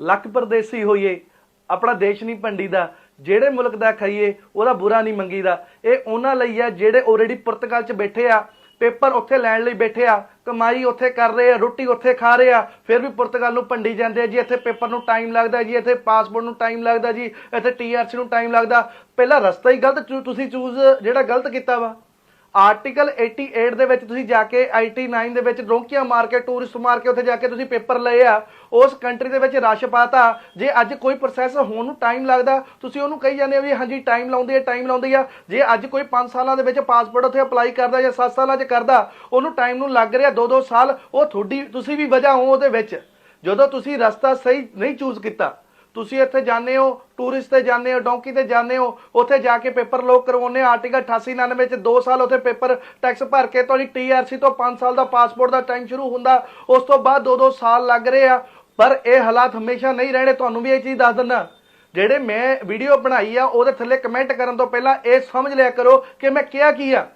ਲੱਖ ਪਰਦੇਸੀ ਹੋਈਏ, ਆਪਣਾ ਦੇਸ਼ ਨਹੀਂ ਭੰਡੀਦਾ, ਜਿਹੜੇ ਮੁਲਕ ਦਾ ਖਾਈਏ, ਉਹਦਾ ਬੁਰਾ ਨਹੀਂ ਮੰਗੀਦਾ। ਇਹ ਉਹਨਾਂ ਲਈ ਆ ਜਿਹੜੇ ਆਲਰੇਡੀ ਪੁਰਤਗਾਲ 'ਚ ਬੈਠੇ ਆ, ਪੇਪਰ ਉੱਥੇ ਲੈਣ ਲਈ ਬੈਠੇ ਆ, ਕਮਾਈ ਉੱਥੇ ਕਰ ਰਹੇ ਆ, ਰੋਟੀ ਉੱਥੇ ਖਾ ਰਹੇ ਆ, ਫਿਰ ਵੀ ਪੁਰਤਗਾਲ ਨੂੰ ਭੰਡੀ ਜਾਂਦੇ ਆ ਜੀ, ਇੱਥੇ ਪੇਪਰ ਨੂੰ ਟਾਈਮ ਲੱਗਦਾ ਜੀ, ਇੱਥੇ ਪਾਸਪੋਰਟ ਨੂੰ ਟਾਈਮ ਲੱਗਦਾ ਜੀ, ਇੱਥੇ ਟੀਆਰਸੀ ਨੂੰ ਟਾਈਮ ਲੱਗਦਾ। ਪਹਿਲਾਂ ਰਸਤਾ ਹੀ ਗਲਤ ਚੂ- ਤੁਸੀਂ ਚੂਜ਼ ਜਿਹੜਾ ਗਲਤ ਕੀਤਾ ਵਾ। ਆਰਟੀਕਲ 88 ਦੇ ਵਿੱਚ ਤੁਸੀਂ ਜਾ ਕੇ 89 ਦੇ ਵਿੱਚ ਰੋਂਕੀਆਂ ਮਾਰ ਕੇ ਟੂਰਿਸਟ ਮਾਰ ਕੇ ਉੱਥੇ ਜਾ ਕੇ ਤੁਸੀਂ ਪੇਪਰ ਲਏ ਆ, ਉਸ ਕੰਟਰੀ ਦੇ ਵਿੱਚ ਰਸ਼ ਪਾਤਾ। ਜੇ ਅੱਜ ਕੋਈ ਪ੍ਰੋਸੈਸ ਹੋਣ ਨੂੰ ਟਾਈਮ ਲੱਗਦਾ, ਤੁਸੀਂ ਉਹਨੂੰ ਕਹੀ ਜਾਂਦੇ ਹੋ ਵੀ ਹਾਂਜੀ ਟਾਈਮ ਲਾਉਂਦੀ ਆ ਟਾਈਮ ਲਾਉਂਦੀ ਆ। ਜੇ ਅੱਜ ਕੋਈ 5 ਸਾਲਾਂ ਦੇ ਵਿੱਚ ਪਾਸਪੋਰਟ ਉੱਥੇ ਅਪਲਾਈ ਕਰਦਾ ਜਾਂ 7 ਸਾਲਾਂ 'ਚ ਕਰਦਾ, ਉਹਨੂੰ ਟਾਈਮ ਨੂੰ ਲੱਗ ਰਿਹਾ 2-2 ਸਾਲ, ਉਹ ਤੁਹਾਡੀ, ਤੁਸੀਂ ਵੀ ਵਜ੍ਹਾ ਹੋ ਉਹਦੇ ਵਿੱਚ। ਜਦੋਂ ਤੁਸੀਂ ਰਸਤਾ ਸਹੀ ਨਹੀਂ ਚੂਜ਼ ਕੀਤਾ ਤੁਸੀਂ ਇੱਥੇ ਜਾਂਦੇ ਹੋ ਟੂਰਿਸਟ ਤੇ ਜਾਂਦੇ ਹੋ ਡੌਂਕੀ ਤੇ ਜਾਂਦੇ ਹੋ, ਉੱਥੇ ਜਾ ਕੇ ਪੇਪਰ ਲੋਕ ਕਰਵਾਉਂਦੇ ਹੋ ਆਰਟੀਕਲ 8899 'ਚ 2 ਸਾਲ ਉੱਥੇ ਪੇਪਰ ਟੈਕਸ ਭਰ ਕੇ ਤੁਹਾਡੀ ਟੀਆਰਸੀ ਤੋਂ 5 ਸਾਲ ਦਾ ਪਾਸਪੋਰਟ ਦਾ ਟਾਈਮ ਸ਼ੁਰੂ ਹੁੰਦਾ, ਉਸ ਤੋਂ ਬਾਅਦ 2-2 ਸਾਲ ਲੱਗ ਰਹੇ ਆ, ਪਰ ਇਹ ਹਾਲਾਤ ਹਮੇਸ਼ਾ ਨਹੀਂ ਰਹਿਣੇ, ਤੁਹਾਨੂੰ ਵੀ ਇਹ ਚੀਜ਼ ਦੱਸ ਦਿੰਦਾ। ਜਿਹੜੇ ਮੈਂ ਵੀਡੀਓ ਬਣਾਈ ਆ, ਉਹਦੇ ਥੱਲੇ ਕਮੈਂਟ ਕਰਨ ਤੋਂ ਪਹਿਲਾਂ ਇਹ ਸਮਝ ਲਿਆ ਕਰੋ ਕਿ ਮੈਂ ਕਿਹਾ ਕੀ ਆ।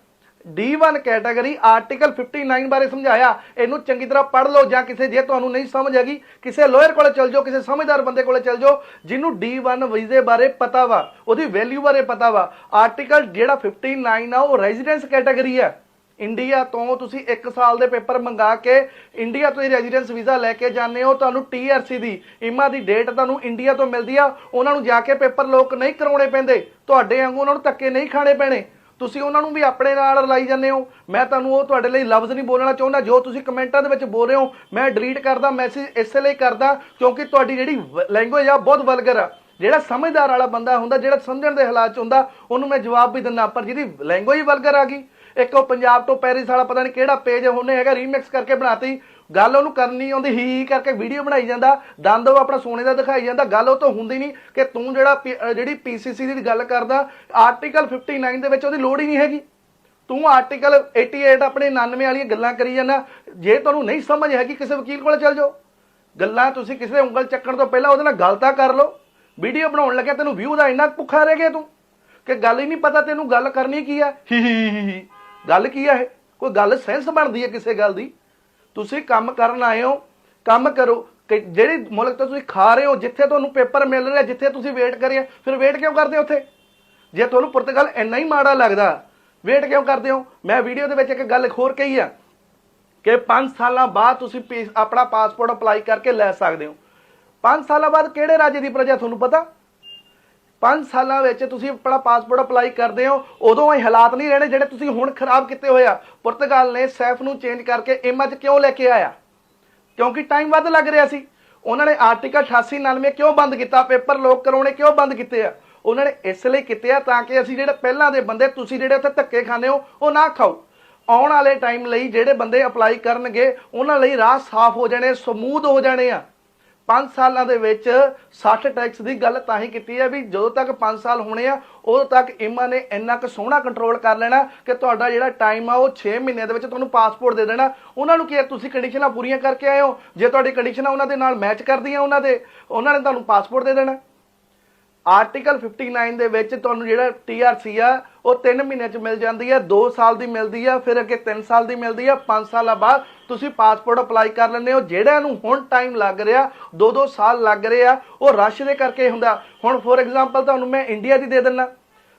D1 ਕੈਟਾਗਰੀ ਆਰਟੀਕਲ 59 ਬਾਰੇ ਸਮਝਾਇਆ। ਇਹਨੂੰ ਚੰਗੀ ਤਰ੍ਹਾਂ ਪੜ੍ਹ ਲਓ ਜਾਂ ਕਿਸੇ ਜੇ ਤੁਹਾਨੂੰ ਨਹੀਂ ਸਮਝ ਹੈਗੀ, ਕਿਸੇ ਲੋਅਰ ਕੋਲੇ ਚਲ ਜਾਓ, ਕਿਸੇ ਸਮਝਦਾਰ ਬੰਦੇ ਕੋਲੇ ਚਲ ਜਾਓ, ਜਿਹਨੂੰ D1 ਵੀਜ਼ੇ ਬਾਰੇ ਪਤਾ ਵਾ, ਉਹਦੀ ਵੈਲਿਊ ਬਾਰੇ ਪਤਾ ਵਾ। ਆਰਟੀਕਲ ਜਿਹੜਾ 59 ਆ, ਉਹ ਰੈਜ਼ੀਡੈਂਸ ਕੈਟਾਗਰੀ ਆ। ਇੰਡੀਆ ਤੋਂ ਤੁਸੀਂ 1 ਸਾਲ ਦੇ ਪੇਪਰ ਮੰਗਾ ਕੇ ਇੰਡੀਆ ਤੋਂ ਹੀ ਰੈਜ਼ੀਡੈਂਸ ਵੀਜ਼ਾ ਲੈ ਕੇ ਜਾਂਦੇ ਹੋ, ਤੁਹਾਨੂੰ ਟੀਆਰਸੀ ਦੀ ਇਮਾ ਦੀ ਡੇਟ ਤੁਹਾਨੂੰ ਇੰਡੀਆ ਤੋਂ ਮਿਲਦੀ ਆ। ਉਹਨਾਂ ਨੂੰ ਜਾ ਕੇ ਪੇਪਰ ਲੋਕ ਨਹੀਂ ਕਰਾਉਣੇ ਪੈਂਦੇ। ਤੁਹਾਡੇ ਵਾਂਗੂ ਉਹਨਾਂ ਨੂੰ ਧੱਕੇ ਨਹੀਂ ਖਾਣੇ ਪੈਣੇ। ਤੁਸੀਂ ਉਹਨਾਂ ਨੂੰ ਵੀ ਆਪਣੇ ਨਾਲ ਰਲਾਈ ਜਾਂਦੇ ਹੋ। ਮੈਂ ਤੁਹਾਨੂੰ ਉਹ ਤੁਹਾਡੇ ਲਈ ਲਫ਼ਜ਼ ਨਹੀਂ ਬੋਲਣਾ ਚਾਹੁੰਦਾ। ਜੋ ਤੁਸੀਂ ਕਮੈਂਟਾਂ ਦੇ ਵਿੱਚ ਬੋਲ ਰਹੇ ਹੋ, ਮੈਂ ਡਿਲੀਟ ਕਰਦਾ ਮੈਸੇਜ ਇਸੇ ਲਈ ਕਰਦਾ ਕਿਉਂਕਿ ਤੁਹਾਡੀ ਜਿਹੜੀ ਲੈਂਗੁਏਜ ਆ, ਬਹੁਤ ਵਲਗਰ ਆ। ਜਿਹੜਾ ਸਮਝਦਾਰ ਵਾਲਾ ਬੰਦਾ ਹੁੰਦਾ, ਜਿਹੜਾ ਸਮਝਣ ਦੇ ਹਾਲਾਤ ਚ ਹੁੰਦਾ, ਉਹਨੂੰ ਮੈਂ ਜਵਾਬ ਵੀ ਦਿੰਦਾ, ਪਰ ਜਿਹਦੀ ਲੈਂਗੁਏਜ ਵਲਗਰ ਆ ਗਈ। ਇੱਕ ਉਹ ਪੰਜਾਬ ਤੋਂ ਪੈਰਿਸ ਵਾਲਾ, ਪਤਾ ਨਹੀਂ ਕਿਹੜਾ ਪੇਜ ਉਹਨੇ ਹੈਗਾ ਰੀਮਿਕਸ ਕਰਕੇ ਬਣਾਤੀ। ਗੱਲ ਉਹਨੂੰ ਕਰਨੀ ਆਉਂਦੀ, ਹੀ ਹੀ ਕਰਕੇ ਵੀਡੀਓ ਬਣਾਈ ਜਾਂਦਾ, ਦੰਦ ਉਹ ਆਪਣਾ ਸੋਨੇ ਦਾ ਦਿਖਾਈ ਜਾਂਦਾ, ਗੱਲ ਉਹ ਤੋਂ ਹੁੰਦੀ ਨਹੀਂ ਕਿ ਤੂੰ ਜਿਹੜਾ ਪੀ- ਅਹ ਜਿਹੜੀ ਪੀਸੀਸੀ ਦੀ ਗੱਲ ਕਰਦਾ ਆਰਟੀਕਲ 59 ਦੇ ਵਿੱਚ ਉਹਦੀ ਲੋੜ ਹੀ ਨਹੀਂ ਹੈਗੀ। ਤੂੰ ਆਰਟੀਕਲ 88 ਆਪਣੇ 99 ਵਾਲੀਆਂ ਗੱਲਾਂ ਕਰੀ ਜਾਂਦਾ, ਜੇ ਤੁਹਾਨੂੰ ਨਹੀਂ ਸਮਝ ਹੈਗੀ, ਕਿਸੇ ਵਕੀਲ ਕੋਲ ਚੱਲ ਜਾਓ। ਗੱਲਾਂ ਤੁਸੀਂ ਕਿਸੇ ਦੇ ਉਂਗਲ ਚੱਕਣ ਤੋਂ ਪਹਿਲਾਂ ਉਹਦੇ ਨਾਲ ਗੱਲ ਤਾਂ ਕਰ ਲਓ। ਵੀਡੀਓ ਬਣਾਉਣ ਲੱਗਿਆ, ਤੈਨੂੰ ਵਿਊ ਦਾ ਇੰਨਾ ਭੁੱਖਾ ਰਹਿ ਗਿਆ ਤੂੰ, ਕਿ ਗੱਲ ਹੀ ਨਹੀਂ ਪਤਾ ਤੈਨੂੰ ਗੱਲ ਕਰਨੀ ਕੀ ਆ। ਹੀ ਹੀ ਹੀ ਹੀ ਗੱਲ ਕੀ ਆ ਇਹ? ਕੋਈ ਗੱਲ ਸੈਂਸ ਬਣਦੀ ਹੈ ਕਿਸੇ ਗੱਲ ਦੀ? ਤੁਸੀਂ ਕੰਮ ਕਰਨ ਆਏ ਹੋ, ਕੰਮ ਕਰੋ। ਕਿ ਜਿਹੜੀ ਮੁਲਕ ਤੋਂ ਤੁਸੀਂ ਖਾ ਰਹੇ ਹੋ, ਜਿੱਥੇ ਤੁਹਾਨੂੰ ਪੇਪਰ ਮਿਲ ਰਿਹਾ ਜਿੱਥੇ ਤੁਸੀਂ ਵੇਟ ਕਰਿਆ ਫਿਰ ਵੇਟ ਕਿਉਂ ਕਰਦੇ ਹੋ ਉੱਥੇ? ਜੇ ਤੁਹਾਨੂੰ ਪੁਰਤਗਾਲ ਇੰਨਾ ਹੀ ਮਾੜਾ ਲੱਗਦਾ ਵੇਟ ਕਿਉਂ ਕਰਦੇ ਹੋ? ਮੈਂ ਵੀਡੀਓ ਦੇ ਵਿੱਚ ਇੱਕ ਗੱਲ ਹੋਰ ਕਹੀ ਆ ਕਿ 5 ਸਾਲਾਂ ਬਾਅਦ ਤੁਸੀਂ ਪੀ- ਆਪਣਾ ਪਾਸਪੋਰਟ ਅਪਲਾਈ ਕਰਕੇ ਲੈ ਸਕਦੇ ਹੋ। 5 ਸਾਲਾਂ ਬਾਅਦ ਕਿਹੜੇ ਰਾਜ ਦੀ ਪ੍ਰਜਾ, ਤੁਹਾਨੂੰ ਪਤਾ? 5 ਸਾਲਾਂ ਵਿੱਚ ਤੁਸੀਂ ਆਪਣਾ ਪਾਸਪੋਰਟ ਅਪਲਾਈ ਕਰਦੇ ਹੋ, ਉਦੋਂ ਇਹ ਹਾਲਾਤ ਨਹੀਂ ਰਹਿਣੇ ਜਿਹੜੇ ਤੁਸੀਂ ਹੁਣ ਖਰਾਬ ਕੀਤੇ ਹੋਏ ਆ। ਪੁਰਤਗਾਲ ਨੇ ਸੈਫ ਨੂੰ ਚੇਂਜ ਕਰਕੇ ਇਮਾ 'ਚ ਕਿਉਂ ਲੈ ਕੇ ਆਇਆ? ਕਿਉਂਕਿ ਟਾਈਮ ਵੱਧ ਲੱਗ ਰਿਹਾ ਸੀ। ਉਹਨਾਂ ਨੇ ਆਰਟੀਕਲ 88 99 ਕਿਉਂ ਬੰਦ ਕੀਤਾ? ਪੇਪਰ ਲੋਕ ਕਰਾਉਣੇ ਕਿਉਂ ਬੰਦ ਕੀਤੇ ਆ? ਉਹਨਾਂ ਨੇ ਇਸ ਲਈ ਕੀਤੇ ਆ ਤਾਂ ਕਿ ਅਸੀਂ ਜਿਹੜੇ ਪਹਿਲਾਂ ਦੇ ਬੰਦੇ, ਤੁਸੀਂ ਜਿਹੜੇ ਉੱਥੇ ਧੱਕੇ ਖਾਂਦੇ ਹੋ, ਉਹ ਨਾ ਖਾਓ। ਆਉਣ ਵਾਲੇ ਟਾਈਮ ਲਈ ਜਿਹੜੇ ਬੰਦੇ ਅਪਲਾਈ ਕਰਨਗੇ, ਉਹਨਾਂ ਲਈ ਰਾਹ ਸਾਫ਼ ਹੋ ਜਾਣੇ, ਸਮੂਦ ਹੋ ਜਾਣੇ ਆ। 5 ਸਾਲਾਂ ਦੇ ਵਿੱਚ 60 ਟੈਕਸ ਦੀ ਗੱਲ ਤਾਂ ਹੀ ਕੀਤੀ ਹੈ ਵੀ ਜਦੋਂ ਤੱਕ 5 ਸਾਲ ਹੋਣੇ ਆ, ਉਦੋਂ ਤੱਕ ਇਮਾ ਨੇ ਇੰਨਾ ਕੁ ਸੋਹਣਾ ਕੰਟਰੋਲ ਕਰ ਲੈਣਾ ਕਿ ਤੁਹਾਡਾ ਜਿਹੜਾ ਟਾਈਮ ਆ ਉਹ 6 ਮਹੀਨਿਆਂ ਦੇ ਵਿੱਚ ਤੁਹਾਨੂੰ ਪਾਸਪੋਰਟ ਦੇ ਦੇਣਾ। ਉਹਨਾਂ ਨੂੰ ਕੀ ਹੈ? ਤੁਸੀਂ ਕੰਡੀਸ਼ਨਾਂ ਪੂਰੀਆਂ ਕਰਕੇ ਆਏ ਹੋ। ਜੇ ਤੁਹਾਡੀ ਕੰਡੀਸ਼ਨਾਂ ਉਹਨਾਂ ਦੇ ਨਾਲ ਮੈਚ ਕਰਦੀਆਂ ਉਹਨਾਂ ਦੇ, ਉਹਨਾਂ ਨੇ ਤੁਹਾਨੂੰ ਪਾਸਪੋਰਟ ਦੇ ਦੇਣਾ। ਆਰਟੀਕਲ 59 ਦੇ ਵਿੱਚ ਤੁਹਾਨੂੰ ਜਿਹੜਾ ਟੀਆਰਸੀ ਆ, ਉਹ 3 ਮਹੀਨਿਆਂ ਚ ਮਿਲ ਜਾਂਦੀ ਹੈ 2 ਸਾਲ ਦੀ ਮਿਲਦੀ ਆ, ਫਿਰ ਅੱਗੇ 3 ਸਾਲ ਦੀ ਮਿਲਦੀ ਆ 5 ਸਾਲਾਂ ਬਾਅਦ ਤੁਸੀਂ ਪਾਸਪੋਰਟ ਅਪਲਾਈ ਕਰ ਲੈਂਦੇ ਹੋ, ਜਿਹੜਿਆਂ ਨੂੰ ਹੁਣ ਟਾਈਮ ਲੱਗ ਰਿਹਾ 2-2 ਸਾਲ ਲੱਗ ਰਹੇ ਆ, ਉਹ ਰਸ਼ ਦੇ ਕਰਕੇ ਹੁੰਦਾ। ਹੁਣ ਫੋਰ ਐਗਜ਼ਾਮਪਲ ਤੁਹਾਨੂੰ ਮੈਂ ਇੰਡੀਆ ਦੀ ਦੇ ਦਿੰਦਾ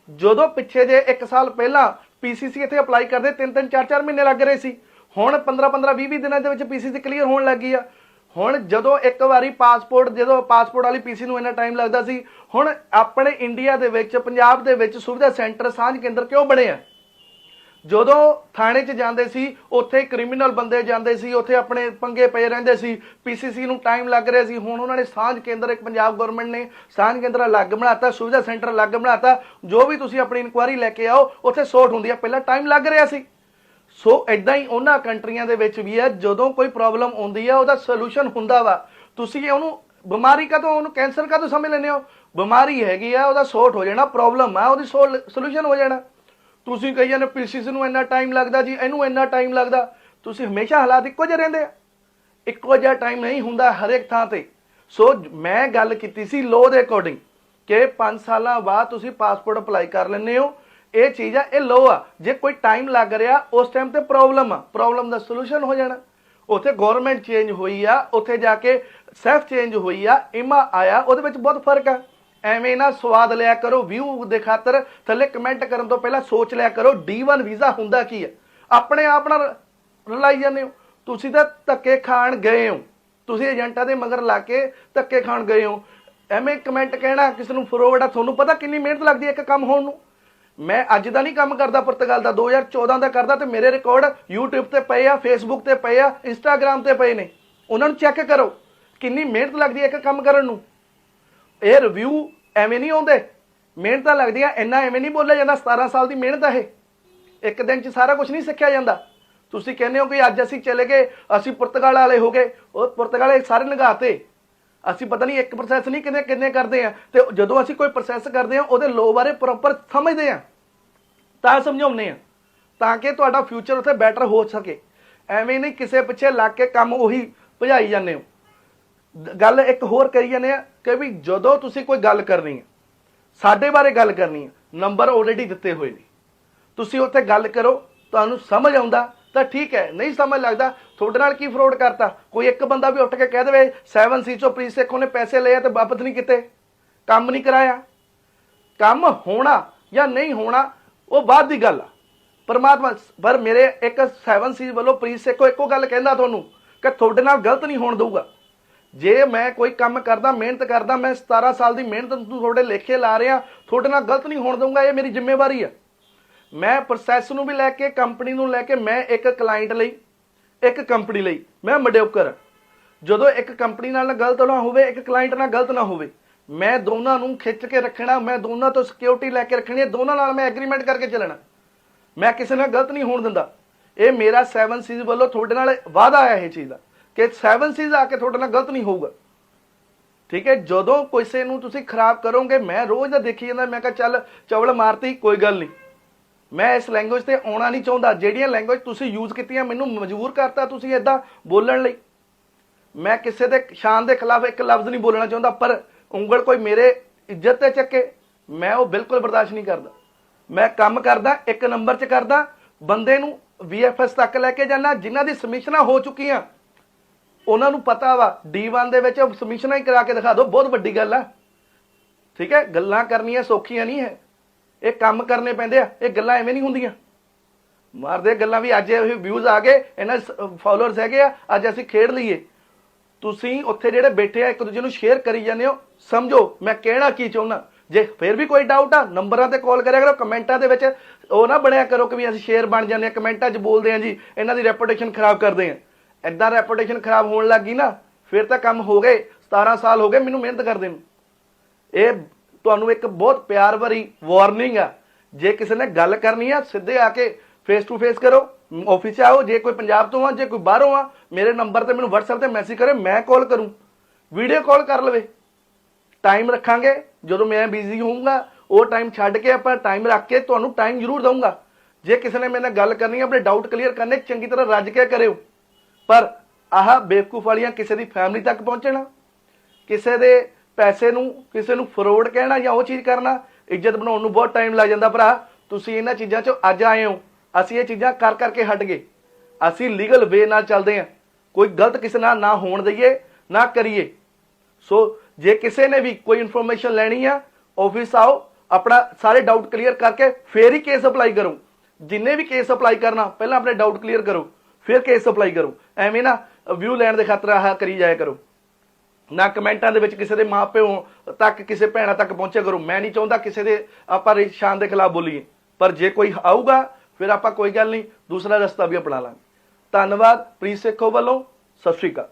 ਜਦੋਂ ਪਿੱਛੇ ਜੇ 1 ਸਾਲ ਪਹਿਲਾਂ ਪੀਸੀਸੀ ਇੱਥੇ ਅਪਲਾਈ ਕਰਦੇ 3-3 4-4 ਮਹੀਨੇ ਲੱਗ ਰਹੇ ਸੀ। ਹੁਣ 15-15 20-20 ਦਿਨਾਂ ਦੇ ਵਿੱਚ ਪੀਸੀਸੀ ਕਲੀਅਰ ਹੋਣ ਲੱਗੀ ਆ। ਹੁਣ ਜਦੋਂ ਇੱਕ ਵਾਰੀ ਪਾਸਪੋਰਟ ਜਦੋਂ ਪਾਸਪੋਰਟ ਵਾਲੀ ਪੀਸੀ ਨੂੰ ਇੰਨਾ ਟਾਈਮ ਲੱਗਦਾ ਸੀ, ਹੁਣ ਆਪਣੇ ਇੰਡੀਆ ਦੇ ਵਿੱਚ, ਪੰਜਾਬ ਦੇ ਵਿੱਚ ਸੁਵਿਧਾ ਸੈਂਟਰ ਸਾਂਝ ਕੇਂਦਰ ਕਿਉਂ ਬਣੇ ਆ? ਜਦੋਂ ਥਾਣੇ 'ਚ ਜਾਂਦੇ ਸੀ, ਉੱਥੇ ਕ੍ਰਿਮੀਨਲ ਬੰਦੇ ਜਾਂਦੇ ਸੀ, ਉੱਥੇ ਆਪਣੇ ਪੰਗੇ ਪਏ ਰਹਿੰਦੇ ਸੀ। ਪੀਸੀਸੀ ਨੂੰ ਟਾਈਮ ਲੱਗ ਰਿਹਾ ਸੀ। ਹੁਣ ਉਹਨਾਂ ਨੇ ਸਾਂਝ ਕੇਂਦਰ, ਇੱਕ ਪੰਜਾਬ ਗਵਰਨਮੈਂਟ ਨੇ ਸਾਂਝ ਕੇਂਦਰ ਅਲੱਗ ਬਣਾਤਾ ਸੁਵਿਧਾ ਸੈਂਟਰ ਅਲੱਗ ਬਣਾਤਾ ਜੋ ਵੀ ਤੁਸੀਂ ਆਪਣੀ ਇਨਕੁਆਇਰੀ ਲੈ ਕੇ ਆਓ, ਉੱਥੇ ਸੋਟ ਹੁੰਦੀ ਆ। ਪਹਿਲਾਂ ਟਾਈਮ ਲੱਗ ਰਿਹਾ ਸੀ। ਸੋ ਇਦਾਂ ਹੀ ਉਹਨਾਂ ਕੰਟਰੀਆਂ ਦੇ ਵਿੱਚ ਵੀ ਹੈ ਜਦੋਂ ਕੋਈ ਪ੍ਰੋਬਲਮ ਆਉਂਦੀ ਹੈ ਉਹਦਾ ਸੋਲੂਸ਼ਨ ਹੁੰਦਾ ਵਾ। ਤੁਸੀਂ ਉਹਨੂੰ ਬਿਮਾਰੀ ਕਦੋਂ, ਉਹਨੂੰ ਕੈਂਸਰ ਕਦੋਂ ਸਮਝ ਲੈਂਦੇ ਹੋ? ਬਿਮਾਰੀ ਹੈਗੀ ਆ, ਉਹਦਾ ਸੋਟ ਹੋ ਜਾਣਾ ਪ੍ਰੋਬਲਮ ਆ, ਉਹਦੀ ਸੋਲੂਸ਼ਨ ਹੋ ਜਾਣਾ। ਤੁਸੀਂ ਕਹੀ ਜਾਂਦੇ ਪੀਸੀਸ ਨੂੰ ਇੰਨਾ ਟਾਈਮ ਲੱਗਦਾ ਜੀ, ਇਹਨੂੰ ਇੰਨਾ ਟਾਈਮ ਲੱਗਦਾ। ਤੁਸੀਂ ਹਮੇਸ਼ਾ ਹਾਲਾਤ ਇੱਕੋ ਜਿਹੇ ਰਹਿੰਦੇ ਆ। ਇੱਕੋ ਜਿਹਾ ਟਾਈਮ ਨਹੀਂ ਹੁੰਦਾ ਹਰੇਕ ਥਾਂ ਤੇ। ਸੋ ਮੈਂ ਗੱਲ ਕੀਤੀ ਸੀ ਲੋ ਦੇ ਅਕੋਰਡਿੰਗ ਕਿ 5 ਸਾਲਾਂ ਬਾਅਦ ਤੁਸੀਂ ਪਾਸਪੋਰਟ ਅਪਲਾਈ ਕਰ ਲੈਂਦੇ ਹੋ। ਇਹ ਚੀਜ਼ ਆ, ਇਹ ਲੋ ਆ। ਜੇ ਕੋਈ ਟਾਈਮ ਲੱਗ ਰਿਹਾ, ਉਸ ਟਾਈਮ ਤੇ ਪ੍ਰੋਬਲਮ ਆ। ਪ੍ਰੋਬਲਮ ਦਾ ਸੋਲੂਸ਼ਨ ਹੋ ਜਾਣਾ। ਉੱਥੇ ਗਵਰਨਮੈਂਟ ਚੇਂਜ ਹੋਈ ਆ, ਉੱਥੇ ਜਾ ਕੇ ਸੈਫ ਚੇਂਜ ਹੋਈ ਆ ਇਮਾ ਆਇਆ, ਉਹਦੇ ਵਿੱਚ ਬਹੁਤ ਫ਼ਰਕ ਆ। ਐਵੇਂ ਨਾ ਸਵਾਦ ਲਿਆ ਕਰੋ ਵਿਊ ਦੇ ਖਾਤਰ ਥੱਲੇ ਕਮੈਂਟ ਕਰਨ ਤੋਂ ਪਹਿਲਾਂ ਸੋਚ ਲਿਆ ਕਰੋ D1 ਵੀਜ਼ਾ ਹੁੰਦਾ ਕੀ ਹੈ? ਆਪਣੇ ਆਪ ਨਾਲ ਰਲਾਈ ਜਾਂਦੇ ਹੋ। ਤੁਸੀਂ ਤਾਂ ਧੱਕੇ ਖਾਣ ਗਏ ਹੋ। ਤੁਸੀਂ ਏਜੰਟਾਂ ਦੇ ਮਗਰ ਲਾ ਕੇ ਧੱਕੇ ਖਾਣ ਗਏ ਹੋ। ਐਵੇਂ ਕਮੈਂਟ ਕਹਿਣਾ ਕਿਸ ਨੂੰ ਫਰੋਡ ਆ ਤੁਹਾਨੂੰ ਪਤਾ ਕਿੰਨੀ ਮਿਹਨਤ ਲੱਗਦੀ ਹੈ ਇੱਕ ਕੰਮ ਹੋਣ ਨੂੰ? ਮੈਂ ਅੱਜ ਦਾ ਨਹੀਂ ਕੰਮ ਕਰਦਾ ਪੁਰਤਗਾਲ ਦਾ 2014 ਦਾ ਕਰਦਾ ਤੇ ਮੇਰੇ ਰਿਕਾਰਡ YouTube ਤੇ ਪਏ ਆ, Facebook ਤੇ ਪਏ ਆ, Instagram ਤੇ ਪਏ ਨੇ। ਉਹਨਾਂ ਨੂੰ ਚੈੱਕ ਕਰੋ। ਕਿੰਨੀ ਮਿਹਨਤ ਲੱਗਦੀ ਹੈ ਇੱਕ ਕੰਮ ਕਰਨ ਨੂੰ? ਇਹ ਰਿਵਿਊ ਐਵੇਂ ਨਹੀਂ ਆਉਂਦੇ। ਮਿਹਨਤਾਂ ਲੱਗਦੀਆਂ ਇੰਨਾ ਐਵੇਂ ਨਹੀਂ ਬੋਲਿਆ ਜਾਂਦਾ 17 ਸਾਲ ਦੀ ਮਿਹਨਤ ਆ ਇਹ। ਇੱਕ ਦਿਨ 'ਚ ਸਾਰਾ ਕੁਝ ਨਹੀਂ ਸਿੱਖਿਆ ਜਾਂਦਾ। ਤੁਸੀਂ ਕਹਿੰਦੇ ਹੋ ਕਿ ਅੱਜ ਅਸੀਂ ਚਲੇ ਗਏ, ਅਸੀਂ ਪੁਰਤਗਾਲ ਵਾਲੇ ਹੋ ਗਏ। ਉਹ ਪੁਰਤਗਾਲ ਵਾਲੇ ਸਾਰੇ ਲਗਾਤੇ ਅਸੀਂ ਪਤਾ ਨਹੀਂ ਇੱਕ ਪ੍ਰੋਸੈਸ ਨਹੀਂ ਕਿੰਨੇ ਕਿੰਨੇ ਕਰਦੇ ਆ। ਤੇ ਜਦੋਂ ਅਸੀਂ ਕੋਈ ਪ੍ਰੋਸੈਸ ਕਰਦੇ ਆ, ਉਹਦੇ ਲੋ ਬਾਰੇ ਪ੍ਰੋਪਰ ਸਮਝਦੇ ਆ। ਤਾਂ ਸਮਝਾਉਂਦੇ ਆ। ਤਾਂ ਕਿ ਤੁਹਾਡਾ ਫਿਊਚਰ ਉੱਥੇ ਬੈਟਰ ਹੋ ਸਕੇ। ਐਵੇਂ ਨਹੀਂ ਕਿਸੇ ਪਿੱਛੇ ਲੱਗ ਕੇ ਕੰਮ ਉਹੀ ਭਜਾਈ ਜਾਂਦੇ ਹੋ। ਗੱਲ ਇੱਕ ਹੋਰ ਕਰੀ ਜਾਂਦੇ ਆ ਕਿ ਵੀ ਜਦੋਂ ਤੁਸੀਂ ਕੋਈ ਗੱਲ ਕਰਨੀ ਹੈ ਸਾਡੇ ਬਾਰੇ ਗੱਲ ਕਰਨੀ ਹੈ ਨੰਬਰ ਆਲਰੇਡੀ ਦਿੱਤੇ ਹੋਏ ਨੇ। ਤੁਸੀਂ ਉੱਥੇ ਗੱਲ ਕਰੋ, ਤੁਹਾਨੂੰ ਸਮਝ ਆਉਂਦਾ, ਤਾਂ ਠੀਕ ਹੈ, ਨਹੀਂ ਸਮਝ ਲੱਗਦਾ, ਤੁਹਾਡੇ ਨਾਲ ਕੀ ਫਰੋਡ ਕਰਤਾ? ਕੋਈ ਇੱਕ ਬੰਦਾ ਵੀ ਉੱਠ ਕੇ ਕਹਿ ਦੇਵੇ 7 ਸੀ ਚੋਂ ਪ੍ਰੀਤ ਸੇਖ ਨੇ ਪੈਸੇ ਲਏ ਆ ਤੇ ਵਾਪਸ ਨਹੀਂ ਕੀਤੇ। ਕੰਮ ਨਹੀਂ ਕਰਾਇਆ। ਕੰਮ ਹੋਣਾ ਜਾਂ ਨਹੀਂ ਹੋਣਾ, ਉਹ ਬਾਅਦ ਦੀ ਗੱਲ ਆ। ਪਰਮਾਤਮਾ, ਪਰ ਮੇਰੇ ਇੱਕ 7 ਸੀ ਵੱਲੋਂ ਪ੍ਰੀਤ ਸੇਖੋ ਇੱਕੋ ਗੱਲ ਕਹਿੰਦਾ ਤੁਹਾਨੂੰ ਕਿ ਤੁਹਾਡੇ ਨਾਲ ਗਲਤ ਨਹੀਂ ਹੋਣ ਦਊਗਾ। ਜੇ ਮੈਂ ਕੋਈ ਕੰਮ ਕਰਦਾ, ਮਿਹਨਤ ਕਰਦਾ, ਮੈਂ 17 ਸਾਲ ਦੀ ਮਿਹਨਤ ਨੂੰ ਤੁਹਾਡੇ ਲੇਖੇ ਲਾ ਰਿਹਾ, ਤੁਹਾਡੇ ਨਾਲ ਗਲਤ ਨਹੀਂ ਹੋਣ ਦਊਂਗਾ, ਇਹ ਮੇਰੀ ਜ਼ਿੰਮੇਵਾਰੀ ਆ। ਮੈਂ ਪ੍ਰੋਸੈਸ ਨੂੰ ਵੀ ਲੈ ਕੇ ਕੰਪਨੀ ਨੂੰ ਲੈ ਕੇ, ਮੈਂ ਇੱਕ ਕਲਾਇੰਟ ਲਈ, ਇੱਕ ਕੰਪਨੀ ਲਈ, ਮੈਂ ਮਡਿਓਕਰ ਜਦੋਂ ਇੱਕ ਕੰਪਨੀ ਨਾਲ ਗਲਤ ਨਾ ਹੋਵੇ, ਇੱਕ ਕਲਾਇੰਟ ਨਾਲ ਗਲਤ ਨਾ ਹੋਵੇ, ਮੈਂ ਦੋਨਾਂ ਨੂੰ ਖਿੱਚ ਕੇ ਰੱਖਣਾ, ਮੈਂ ਦੋਨਾਂ ਤੋਂ ਸਿਕਿਉਰਿਟੀ ਲੈ ਕੇ ਰੱਖਣੀ ਹੈ, ਦੋਨਾਂ ਨਾਲ ਮੈਂ ਐਗਰੀਮੈਂਟ ਕਰਕੇ ਚੱਲਣਾ। ਮੈਂ ਕਿਸੇ ਨਾਲ ਗਲਤ ਨਹੀਂ ਹੋਣ ਦਿੰਦਾ। ਇਹ ਮੇਰਾ 7 ਸੀਜ਼ ਵੱਲੋਂ ਤੁਹਾਡੇ ਨਾਲ ਵਾਅਦਾ ਹੈ ਇਹ ਚੀਜ਼ ਦਾ। ਕਿ ਸੈਵਨ ਸੀਜ਼ ਆ ਕੇ ਤੁਹਾਡੇ ਨਾਲ ਗਲਤ ਨਹੀਂ ਹੋਊਗਾ। ਠੀਕ ਹੈ? ਜਦੋਂ ਕਿਸੇ ਨੂੰ ਤੁਸੀਂ ਖਰਾਬ ਕਰੋਗੇ, ਮੈਂ ਰੋਜ਼ ਦਾ ਦੇਖੀ ਜਾਂਦਾ, ਮੈਂ ਕਿਹਾ ਚੱਲ, ਚਵਲ ਮਾਰਤੀ, ਕੋਈ ਗੱਲ ਨਹੀਂ। ਮੈਂ ਇਸ ਲੈਂਗੁਏਜ ਤੇ ਆਉਣਾ ਨਹੀਂ ਚਾਹੁੰਦਾ। ਜਿਹੜੀਆਂ ਲੈਂਗੁਏਜ ਤੁਸੀਂ ਯੂਜ਼ ਕੀਤੀਆਂ, ਮੈਨੂੰ ਮਜਬੂਰ ਕਰਤਾ ਤੁਸੀਂ ਇਦਾਂ ਬੋਲਣ ਲਈ। ਮੈਂ ਕਿਸੇ ਦੇ ਸ਼ਾਨ ਦੇ ਖਿਲਾਫ ਇੱਕ ਲਫ਼ਜ਼ ਨਹੀਂ ਬੋਲਣਾ ਚਾਹੁੰਦਾ, ਪਰ ਉਂਗਲ ਕੋਈ ਮੇਰੇ ਇੱਜ਼ਤ ਤੇ ਚੱਕੇ, ਮੈਂ ਉਹ ਬਿਲਕੁਲ ਬਰਦਾਸ਼ਤ ਨਹੀਂ ਕਰਦਾ। ਮੈਂ ਕੰਮ ਕਰਦਾ, ਇੱਕ ਨੰਬਰ 'ਚ ਕਰਦਾ, ਬੰਦੇ ਨੂੰ VFS ਤੱਕ ਲੈ ਕੇ ਜਾਣਾ ਜਿਨ੍ਹਾਂ ਦੀ ਸਮਿਸ਼ਨਾਂ ਹੋ ਚੁੱਕੀਆਂ। ਉਹਨਾਂ ਨੂੰ ਪਤਾ ਵਾ D1 ਦੇ ਵਿੱਚ ਸਮਿਸ਼ਨਾਂ ਹੀ ਕਰਾ ਕੇ ਦਿਖਾ ਦਿਓ, ਬਹੁਤ ਵੱਡੀ ਗੱਲ ਆ। ਠੀਕ ਹੈ? ਗੱਲਾਂ ਕਰਨੀਆਂ ਸੌਖੀਆਂ ਨਹੀਂ ਹੈ। ਇਹ ਕੰਮ ਕਰਨੇ ਪੈਂਦੇ ਆ, ਇਹ ਗੱਲਾਂ ਐਵੇਂ ਨਹੀਂ ਹੁੰਦੀਆਂ। ਮਾਰਦੇ ਗੱਲਾਂ ਵੀ, ਅੱਜ ਇਹ ਵਿਊਜ਼ ਆ ਗਏ, ਇਹਨਾਂ ਫਾਲੋਅਰਸ ਹੈਗੇ ਆ, ਅੱਜ ਅਸੀਂ ਖੇਡ ਲਈਏ। ਤੁਸੀਂ ਉੱਥੇ ਜਿਹੜੇ ਬੈਠੇ ਆ, ਇੱਕ ਦੂਜੇ ਨੂੰ ਸ਼ੇਅਰ ਕਰੀ ਜਾਂਦੇ ਹੋ, ਸਮਝੋ ਮੈਂ ਕਹਿਣਾ ਕੀ ਚਾਹੁੰਦਾ। ਜੇ ਫਿਰ ਵੀ ਕੋਈ ਡਾਊਟ ਆ, ਨੰਬਰਾਂ ਤੇ ਕਾਲ ਕਰਿਆ ਕਰੋ, ਕਮੈਂਟਾਂ ਦੇ ਵਿੱਚ ਉਹ ਨਾ ਬਣਿਆ ਕਰੋ ਕਿ ਵੀ ਅਸੀਂ ਸ਼ੇਅਰ ਬਣ ਜਾਂਦੇ ਆ, ਕਮੈਂਟਾਂ 'ਚ ਬੋਲਦੇ ਆ ਜੀ, ਇਹਨਾਂ ਦੀ ਰੈਪੂਟੇਸ਼ਨ ਖਰਾਬ ਕਰਦੇ ਆ। ਐਦਾਂ ਰੈਪੂਟੇਸ਼ਨ ਖਰਾਬ ਹੋਣ ਲੱਗ ਗਈ ਨਾ, ਫਿਰ ਤਾਂ ਕੰਮ ਹੋ ਗਏ 17 ਸਾਲ ਹੋ ਗਏ ਮੈਨੂੰ ਮਿਹਨਤ ਕਰਦੇ ਨੂੰ। ਇਹ ਤੁਹਾਨੂੰ ਇੱਕ ਬਹੁਤ ਪਿਆਰ ਭਰੀ ਵਾਰਨਿੰਗ ਆ। ਜੇ ਕਿਸੇ ਨੇ ਗੱਲ ਕਰਨੀ ਆ, ਸਿੱਧੇ ਆ ਕੇ ਫੇਸ ਟੂ ਫੇਸ ਕਰੋ ਆਫਿਸ ਆਓ, ਜੇ ਕੋਈ ਪੰਜਾਬ ਤੋਂ ਆ, ਜੇ ਕੋਈ ਬਾਹਰੋਂ ਆ, ਮੇਰੇ ਨੰਬਰ ਤੇ ਮੈਨੂੰ WhatsApp ਤੇ ਮੈਸੇਜ ਕਰੇ ਮੈਂ ਕਾਲ ਕਰੂੰ। ਵੀਡੀਓ ਕਾਲ ਕਰ ਲਵੇ। ਟਾਈਮ ਰੱਖਾਂਗੇ, ਜਦੋਂ ਮੈਂ ਬਿਜ਼ੀ ਹੋਊਂਗਾ, ਉਹ ਟਾਈਮ ਛੱਡ ਕੇ ਆਪਾਂ ਟਾਈਮ ਰੱਖ ਕੇ ਤੁਹਾਨੂੰ ਟਾਈਮ ਜ਼ਰੂਰ ਦਊਂਗਾ। ਜੇ ਕਿਸੇ ਨੇ ਮੇਰੇ ਨਾਲ ਗੱਲ ਕਰਨੀ ਹੈ ਆਪਣੇ ਡਾਊਟ ਕਲੀਅਰ ਕਰਨੇ, ਚੰਗੀ ਤਰ੍ਹਾਂ ਰੱਜ ਕੇ ਕਰਿਓ। ਪਰ ਆਹ ਬੇਵਕੂਫ ਵਾਲੀਆਂ ਕਿਸੇ ਦੀ ਫੈਮਿਲੀ ਤੱਕ ਪਹੁੰਚਣਾ, ਕਿਸੇ ਦੇ ਪੈਸੇ ਨੂੰ, ਕਿਸੇ ਨੂੰ ਫਰੋਡ ਕਹਿਣਾ ਜਾਂ ਉਹ ਚੀਜ਼ ਕਰਨਾ, ਇੱਜ਼ਤ ਬਣਾਉਣ ਨੂੰ ਬਹੁਤ ਟਾਈਮ ਲੱਗ ਜਾਂਦਾ ਭਰਾ। ਤੁਸੀਂ ਇਹਨਾਂ ਚੀਜ਼ਾਂ 'ਚੋਂ ਅੱਜ ਆਏ ਹੋ। ਅਸੀਂ ਇਹ ਚੀਜ਼ਾਂ ਕਰ ਕਰਕੇ ਹਟ ਗਏ। ਅਸੀਂ ਲੀਗਲ ਵੇ ਨਾਲ ਚੱਲਦੇ ਹਾਂ। ਕੋਈ ਗਲਤ ਕਿਸੇ ਨਾਲ ਨਾ ਹੋਣ ਦਈਏ, ਨਾ ਕਰੀਏ। ਸੋ ਜੇ ਕਿਸੇ ਨੇ ਵੀ ਕੋਈ ਇਨਫੋਰਮੇਸ਼ਨ ਲੈਣੀ ਆ ਆਫਿਸ ਆਓ, ਆਪਣਾ ਸਾਰੇ ਡਾਊਟ ਕਲੀਅਰ ਕਰਕੇ ਫੇਰ ਹੀ ਕੇਸ ਅਪਲਾਈ ਕਰੋ। ਜਿੰਨੇ ਵੀ ਕੇਸ ਅਪਲਾਈ ਕਰਨਾ, ਪਹਿਲਾਂ ਆਪਣੇ ਡਾਊਟ ਕਲੀਅਰ ਕਰੋ। ਫਿਰ ਕੇਸ ਅਪਲਾਈ ਕਰੋ। ਐਵੇਂ ਨਾ ਵਿਊ ਲੈਣ ਦੇ ਖਾਤਰ ਆਹ ਕਰੀ ਜਾਇਆ ਕਰੋ। ਨਾ ਕਮੈਂਟਾਂ ਦੇ ਵਿੱਚ ਕਿਸੇ ਦੇ ਮਾਪਿਓ ਤੱਕ, ਕਿਸੇ ਭੈਣਾਂ ਤੱਕ ਪਹੁੰਚਿਆ ਕਰੋ। ਮੈਂ ਨਹੀਂ ਚਾਹੁੰਦਾ ਕਿਸੇ ਦੇ ਆਪਾਂ ਸ਼ਾਨ ਦੇ ਖਿਲਾਫ ਬੋਲੀਏ। ਪਰ ਜੇ ਕੋਈ ਆਊਗਾ, ਫਿਰ ਆਪਾਂ ਕੋਈ ਗੱਲ ਨਹੀਂ, ਦੂਸਰਾ ਰਸਤਾ ਵੀ ਅਪਣਾ ਲਾਂਗੇ। ਧੰਨਵਾਦ, ਪ੍ਰੀਤ ਸੇਖੋ ਵੱਲੋਂ। ਸਤਿ ਸ਼੍ਰੀ ਅਕਾਲ।